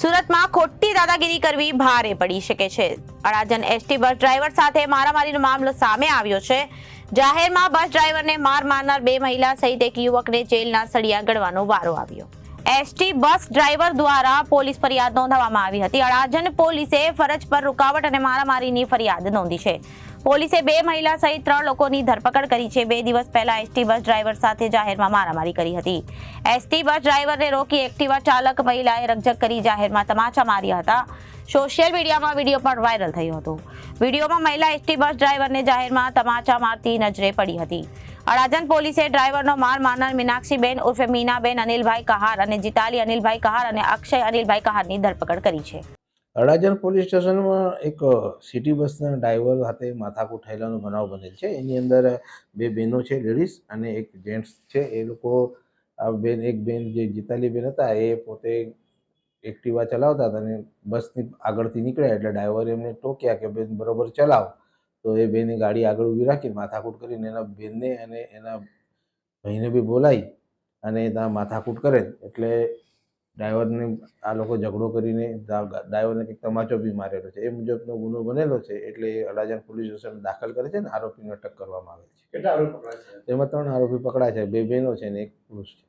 સુરતમાં ખોટી દાદાગીરી કરવી ભારે પડી શકે છે. અડાજન એસટી બસ ડ્રાઈવર સાથે મારામારીનો મામલો સામે આવ્યો છે. જાહેરમાં બસ ડ્રાઈવરને માર મારનાર બે મહિલા સહિત એક યુવકને જેલના સળિયા ગળવાનો વારો આવ્યો. એસટી બસ ડ્રાઈવર દ્વારા પોલીસ ફરિયાદ નોંધાવવામાં આવી હતી. અડાજન પોલીસે ફરજ પર રૂકાવટ અને મારામારીની ફરિયાદ નોંધી છે. પોલીસે બે મહિલા સહિત ત્રણ લોકોની ધરપકડ કરી છે. બે દિવસ પહેલા એસટી બસ ડ્રાઈવર સાથે જાહેરમાં મારામારી કરી હતી. એસટી બસ ડ્રાઈવરને રોકી એક્ટિવા ચાલક મહિલાએ રકઝક કરી જાહેરમાં તમાચા માર્યા હતા. સોશિયલ મીડિયામાં વીડિયો પણ વાયરલ થયો હતો. વિડીયોમાં મહિલા એસટી બસ ડ્રાઈવરને જાહેરમાં તમાચા મારતી નજરે પડી હતી. અડાજણ પોલીસે ડ્રાઈવરનો માર મારનાર મીનાક્ષીબેન ઉર્ફે મીનાબેન અનિલભાઈ કહાર અને જીતાલી અનિલભાઈ કહાર અને અક્ષય અનિલભાઈ કહારની ધરપકડ કરી છે. અડાજણ પોલીસ સ્ટેશનમાં એક સિટી બસના ડ્રાઈવર સાથે માથાકૂટ થયેલાનો બનાવ બનેલ છે. એની અંદર બે બહેનો છે, લેડીઝ અને એક જેન્ટ્સ છે. એ લોકો, આ બેન, એક બેન જે જીતાલી બેન હતા, એ પોતે એક્ટિવા ચલાવતા હતા અને બસની આગળથી નીકળ્યા એટલે ડ્રાઈવરે એમને ટોક્યા કે, બેન, બરોબર ચલાવો. તો એ બેને ગાડી આગળ ઊભી રાખી માથાકૂટ કરીને એના બેનને અને એના ભાઈને બી બોલાવી અને ત્યાં માથાકૂટ કરે એટલે ડ્રાઈવરને આ લોકો ઝઘડો કરીને ડ્રાઈવરને કંઈક તમાચો બી મારેલો છે. એ મુજબનો ગુનો બનેલો છે એટલે એ અડાજણ પોલીસ સ્ટેશન દાખલ કરે છે ને આરોપીને અટક કરવામાં આવે છે? એમાં ત્રણ આરોપી પકડાય છે. બે બહેનો છે ને એક પુરુષ છે.